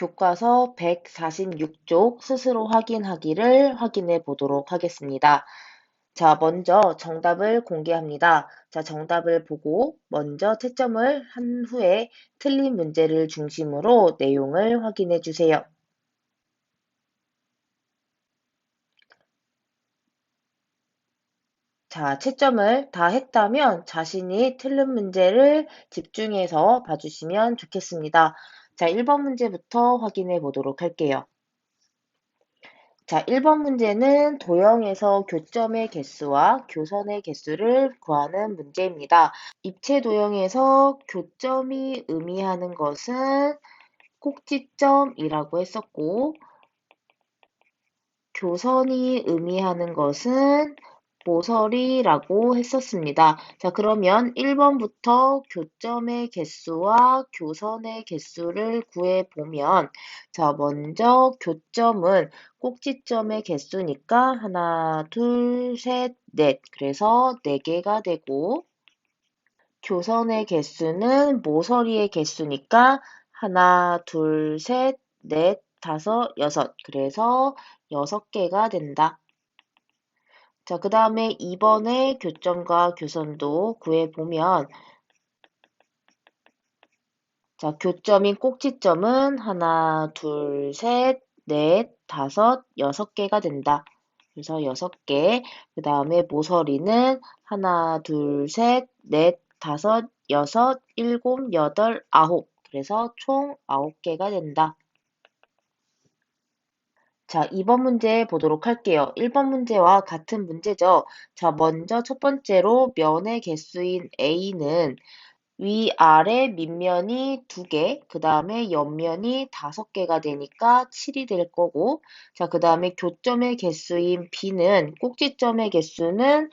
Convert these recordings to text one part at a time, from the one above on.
교과서 146쪽 스스로 확인하기를 확인해 보도록 하겠습니다. 자, 먼저 정답을 공개합니다. 자, 정답을 보고 먼저 채점을 한 후에 틀린 문제를 중심으로 내용을 확인해 주세요. 자, 채점을 다 했다면 자신이 틀린 문제를 집중해서 봐주시면 좋겠습니다. 자, 1번 문제부터 확인해 보도록 할게요. 자, 1번 문제는 도형에서 교점의 개수와 교선의 개수를 구하는 문제입니다. 입체 도형에서 교점이 의미하는 것은 꼭지점이라고 했었고, 교선이 의미하는 것은 모서리라고 했었습니다. 자, 그러면 1번부터 교점의 개수와 교선의 개수를 구해 보면, 자, 먼저 교점은 꼭지점의 개수니까 하나, 둘, 셋, 넷. 그래서 4개가 되고, 교선의 개수는 모서리의 개수니까 하나, 둘, 셋, 넷, 다섯, 여섯. 그래서 6개가 된다. 자, 그 다음에 2번의 교점과 교선도 구해보면 자, 교점인 꼭지점은 하나, 둘, 셋, 넷, 다섯, 여섯 개가 된다. 그래서 여섯 개. 그 다음에 모서리는 하나, 둘, 셋, 넷, 다섯, 여섯, 일곱, 여덟, 아홉. 그래서 총 아홉 개가 된다. 자, 2번 문제 보도록 할게요. 1번 문제와 같은 문제죠. 자, 먼저 첫 번째로 면의 개수인 A는 위아래 밑면이 2개, 그 다음에 옆면이 5개가 되니까 7이 될 거고, 자, 그 다음에 교점의 개수인 B는 꼭지점의 개수는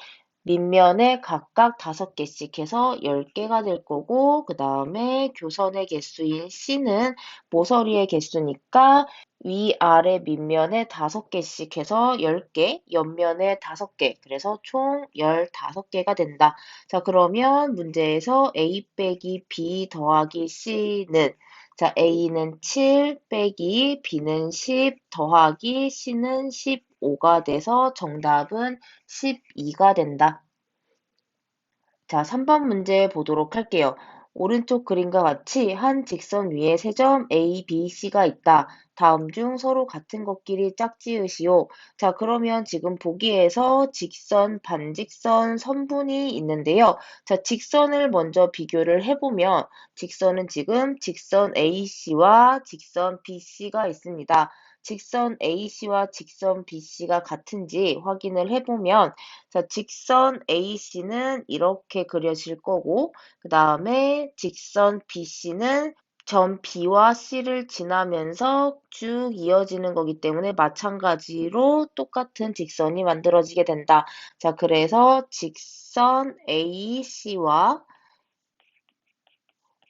밑면에 각각 5개씩 해서 10개가 될 거고, 그 다음에 교선의 개수인 C는 모서리의 개수니까 위아래 밑면에 5개씩 해서 10개, 옆면에 5개, 그래서 총 15개가 된다. 자, 그러면 문제에서 A 빼기 B 더하기 C는 자, A는 7 빼기 B는 10 더하기 C는 15가 돼서 정답은 12가 된다. 자, 3번 문제 보도록 할게요. 오른쪽 그림과 같이 한 직선 위에 세 점 A, B, C가 있다. 다음 중 서로 같은 것끼리 짝지으시오. 자, 그러면 지금 보기에서 직선, 반직선, 선분이 있는데요. 자, 직선을 먼저 비교를 해보면 직선은 지금 직선 AC와 직선 BC가 있습니다. 직선 AC와 직선 BC가 같은지 확인을 해보면 자, 직선 AC는 이렇게 그려질 거고 그 다음에 직선 BC는 점 B와 C를 지나면서 쭉 이어지는 거기 때문에 마찬가지로 똑같은 직선이 만들어지게 된다. 자, 그래서 직선 AC와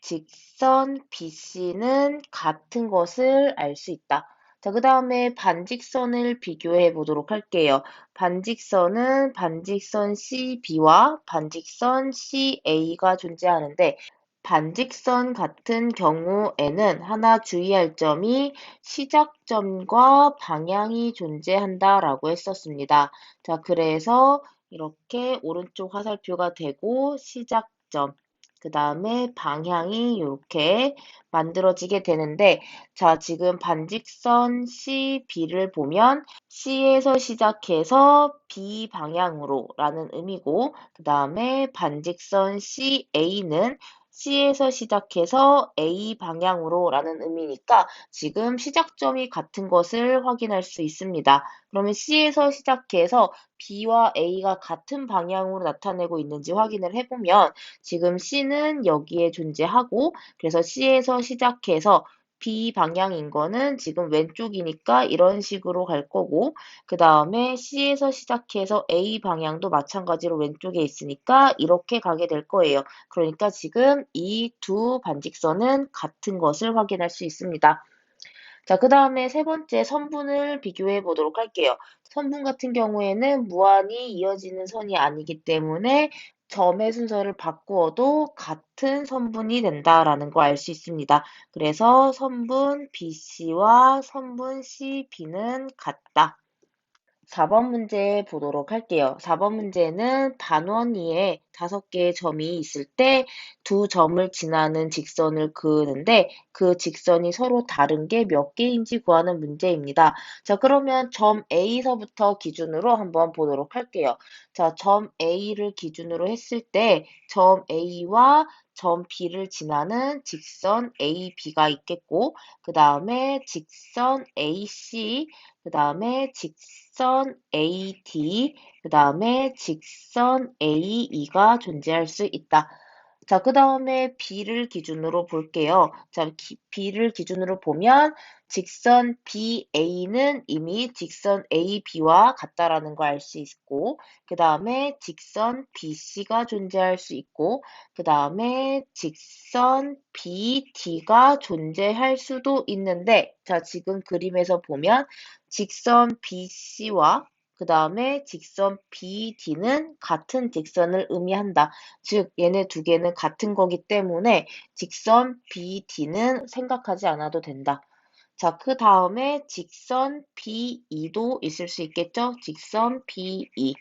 직선 BC는 같은 것을 알 수 있다. 자, 그 다음에 반직선을 비교해 보도록 할게요. 반직선은 반직선 CB와 반직선 CA가 존재하는데 반직선 같은 경우에는 하나 주의할 점이 시작점과 방향이 존재한다라고 했었습니다. 자, 그래서 이렇게 오른쪽 화살표가 되고 시작점, 그 다음에 방향이 이렇게 만들어지게 되는데 자 지금 반직선 CB를 보면 C에서 시작해서 B 방향으로 라는 의미고 그 다음에 반직선 CA는 C에서 시작해서 A 방향으로 라는 의미니까 지금 시작점이 같은 것을 확인할 수 있습니다. 그러면 C에서 시작해서 B와 A가 같은 방향으로 나타내고 있는지 확인을 해보면 지금 C는 여기에 존재하고 그래서 C에서 시작해서 B 방향인 거는 지금 왼쪽이니까 이런 식으로 갈 거고 그 다음에 C에서 시작해서 A 방향도 마찬가지로 왼쪽에 있으니까 이렇게 가게 될 거예요. 그러니까 지금 이 두 반직선은 같은 것을 확인할 수 있습니다. 자, 그 다음에 세 번째 선분을 비교해 보도록 할게요. 선분 같은 경우에는 무한히 이어지는 선이 아니기 때문에 점의 순서를 바꾸어도 같은 선분이 된다라는 거 알 수 있습니다. 그래서 선분 BC와 선분 CB는 같다. 4번 문제 보도록 할게요. 4번 문제는 반원위에 다섯 개의 점이 있을 때 두 점을 지나는 직선을 그는데 그 직선이 서로 다른 게 몇 개인지 구하는 문제입니다. 자, 그러면 점 A서부터 기준으로 한번 보도록 할게요. 자, 점 A를 기준으로 했을 때 점 A와 점 B를 지나는 직선 AB가 있겠고, 그 다음에 직선 AC, 그 다음에 직선 AD, 그 다음에 직선 AE가 존재할 수 있다. 자, 그 다음에 B를 기준으로 볼게요. 자, 기- B를 기준으로 보면 직선 BA는 이미 직선 AB와 같다라는 걸 알 수 있고, 그 다음에 직선 BC가 존재할 수 있고, 그 다음에 직선 BD가 존재할 수도 있는데, 자, 지금 그림에서 보면 직선 BC와 그 다음에 직선 BD는 같은 직선을 의미한다. 즉, 얘네 두 개는 같은 거기 때문에 직선 BD는 생각하지 않아도 된다. 자, 그 다음에 직선 BE도 있을 수 있겠죠? 직선 BE.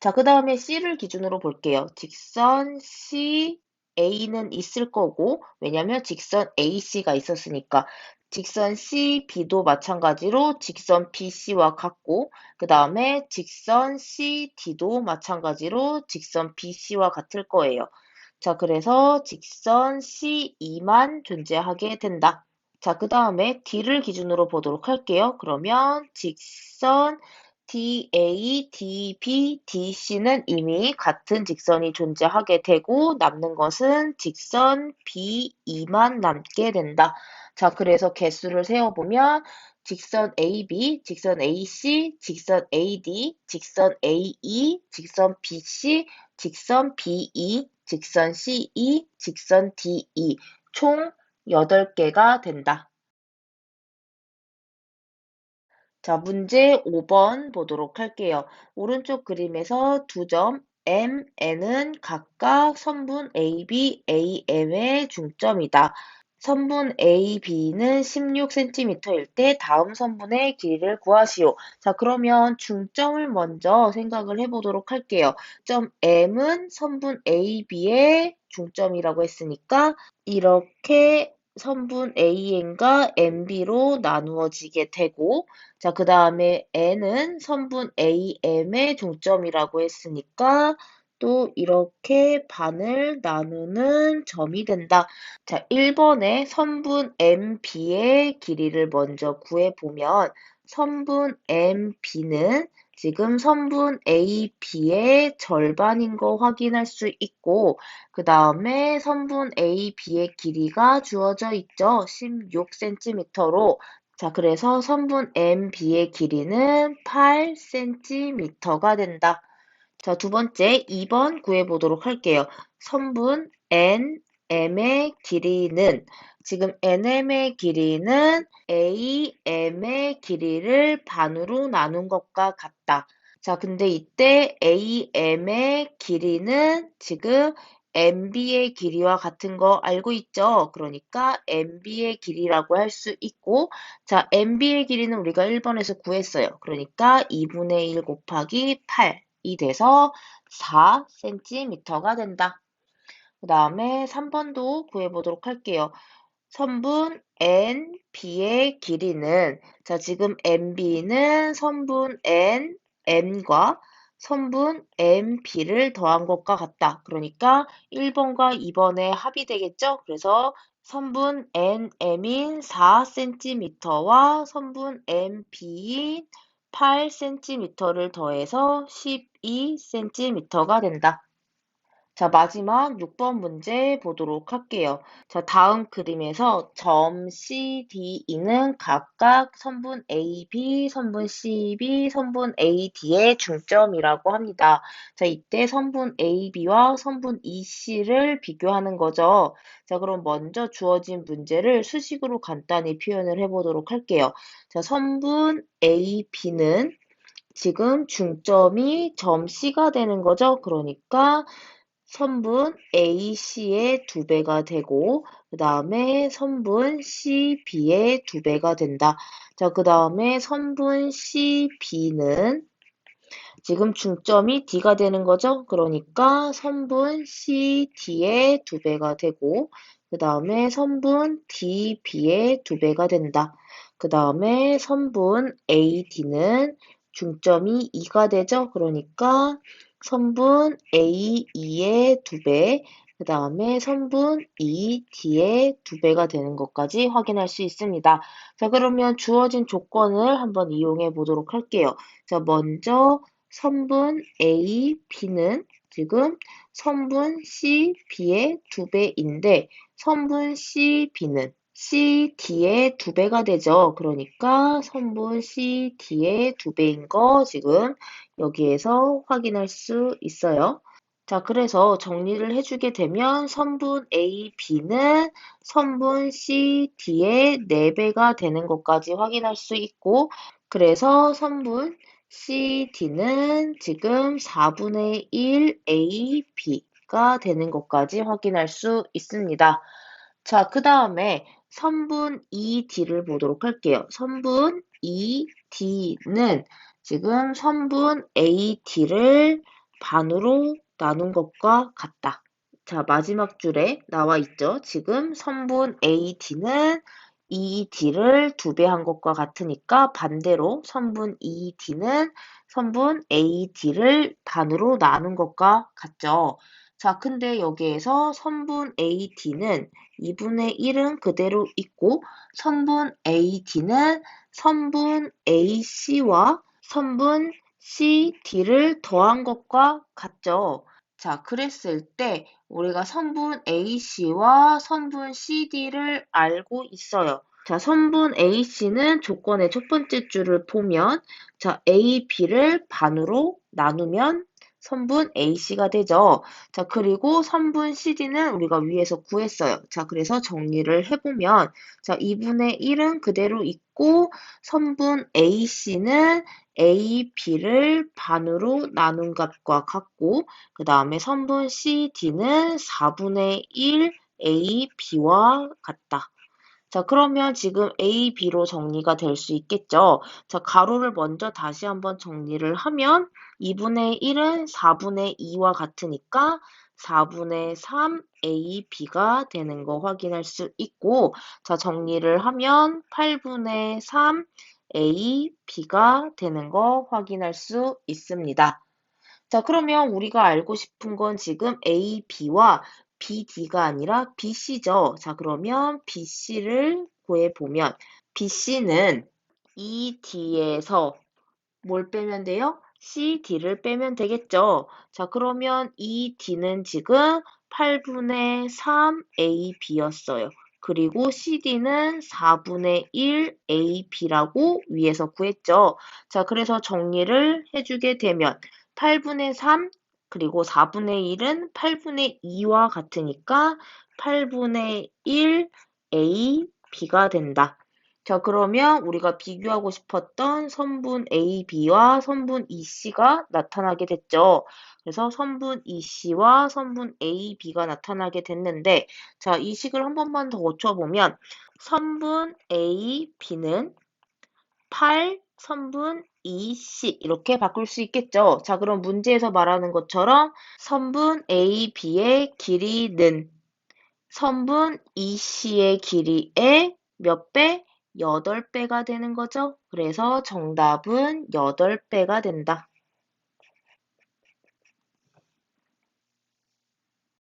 자, 그 다음에 C를 기준으로 볼게요. 직선 CA는 있을 거고, 왜냐면 직선 AC가 있었으니까. 직선 CB도 마찬가지로 직선 BC와 같고, 그 다음에 직선 CD도 마찬가지로 직선 BC와 같을 거예요. 자, 그래서 직선 CE만 존재하게 된다. 자, 그 다음에 D를 기준으로 보도록 할게요. 그러면 직선 DA, DB, DC는 이미 같은 직선이 존재하게 되고 남는 것은 직선 BE만 남게 된다. 자, 그래서 개수를 세어보면 직선 AB, 직선 AC, 직선 AD, 직선 AE, 직선 BC, 직선 BE, 직선 CE, 직선 DE 총 8개가 된다. 자, 문제 5번 보도록 할게요. 오른쪽 그림에서 두 점 M, N은 각각 선분 AB, AM의 중점이다. 선분 AB는 16cm일 때 다음 선분의 길이를 구하시오. 자, 그러면 중점을 먼저 생각을 해보도록 할게요. 점 M은 선분 AB의 중점이라고 했으니까 이렇게 선분 AN과 MB로 나누어지게 되고 자, 그 다음에 N은 선분 AM의 중점이라고 했으니까 또 이렇게 반을 나누는 점이 된다. 자, 1번에 선분 MB의 길이를 먼저 구해보면 선분 MB는 지금 선분 AB의 절반인 거 확인할 수 있고 그 다음에 선분 AB의 길이가 주어져 있죠. 16cm로 자, 그래서 선분 MB의 길이는 8cm가 된다. 자, 두 번째 2번 구해보도록 할게요. 선분 NM의 길이는 지금 NM의 길이는 AM의 길이를 반으로 나눈 것과 같다. 자, 근데 이때 AM의 길이는 지금 MB의 길이와 같은 거 알고 있죠? 그러니까 MB의 길이라고 할 수 있고, 자, MB의 길이는 우리가 1번에서 구했어요. 그러니까 2분의 1 곱하기 8이 돼서 4cm가 된다. 그 다음에 3번도 구해보도록 할게요. 선분 NB의 길이는, 자, 지금 NB는 선분 N, M과 선분 MB를 더한 것과 같다. 그러니까 1번과 2번의 합이 되겠죠? 그래서 선분 NM인 4cm와 선분 MB인 8cm를 더해서 12cm가 된다. 자, 마지막 6번 문제 보도록 할게요. 자, 다음 그림에서 점 C, D, E는 각각 선분 AB, 선분 CB, 선분 AD의 중점이라고 합니다. 자, 이때 선분 AB와 선분 EC를 비교하는 거죠. 자, 그럼 먼저 주어진 문제를 수식으로 간단히 표현을 해보도록 할게요. 자, 선분 AB는 지금 중점이 점 C가 되는 거죠. 그러니까 선분 AC의 두 배가 되고 그 다음에 선분 CB의 두 배가 된다. 자, 그 다음에 선분 CB는 지금 중점이 D가 되는 거죠. 그러니까 선분 CD의 두 배가 되고 그 다음에 선분 DB의 두 배가 된다. 그 다음에 선분 AD는 중점이 2가 되죠. 그러니까 선분 A2의 두 배, 그 다음에 선분 ED의 두 배가 되는 것까지 확인할 수 있습니다. 자, 그러면 주어진 조건을 한번 이용해 보도록 할게요. 자, 먼저 선분 A, B는 지금 선분 C, B의 두 배인데 선분 C, B는 C, D의 두 배가 되죠. 그러니까 선분 C, D의 두 배인 거 지금 여기에서 확인할 수 있어요. 자, 그래서 정리를 해주게 되면 선분 A, B는 선분 C, D의 4배가 되는 것까지 확인할 수 있고 그래서 선분 C, D는 지금 4분의 1 A, B가 되는 것까지 확인할 수 있습니다. 자, 그 다음에 선분 ED를 보도록 할게요. 선분 ED는 지금 선분 AD를 반으로 나눈 것과 같다. 자, 마지막 줄에 나와 있죠. 지금 선분 AD는 ED를 두 배 한 것과 같으니까 반대로 선분 ED는 선분 AD를 반으로 나눈 것과 같죠. 자, 근데 여기에서 선분 AD는 2분의 1은 그대로 있고 선분 AD는 선분 AC와 선분 CD를 더한 것과 같죠. 자, 그랬을 때 우리가 선분 AC와 선분 CD를 알고 있어요. 자, 선분 AC는 조건의 첫 번째 줄을 보면 자, AB를 반으로 나누면 선분 AC가 되죠. 자, 그리고 선분 CD는 우리가 위에서 구했어요. 자, 그래서 정리를 해보면, 자, 2분의 1은 그대로 있고, 선분 AC는 AB를 반으로 나눈 값과 같고, 그 다음에 선분 CD는 4분의 1 AB와 같다. 자, 그러면 지금 A, B로 정리가 될 수 있겠죠? 자, 가로를 먼저 다시 한번 정리를 하면 2분의 1은 4분의 2와 같으니까 4분의 3 A, B가 되는 거 확인할 수 있고 자, 정리를 하면 8분의 3 A, B가 되는 거 확인할 수 있습니다. 자, 그러면 우리가 알고 싶은 건 지금 A, B와 BD가 아니라 BC죠. 자, 그러면 BC를 구해보면 BC는 ED에서 뭘 빼면 돼요? CD를 빼면 되겠죠. 자, 그러면 ED는 지금 8분의 3 AB였어요. 그리고 CD는 4분의 1 AB라고 위에서 구했죠. 자, 그래서 정리를 해주게 되면 8분의 3 그리고 4분의 1은 8분의 2와 같으니까 8분의 1 A, B가 된다. 자, 그러면 우리가 비교하고 싶었던 선분 A, B와 선분 EC가 나타나게 됐죠. 그래서 선분 EC와 선분 A, B가 나타나게 됐는데, 자, 이 식을 한 번만 더 고쳐보면, 선분 A, B는 8 선분 EC 이렇게 바꿀 수 있겠죠. 자, 그럼 문제에서 말하는 것처럼 선분 A, B의 길이는 선분 EC의 길이의 몇 배? 8배가 되는 거죠. 그래서 정답은 8배가 된다.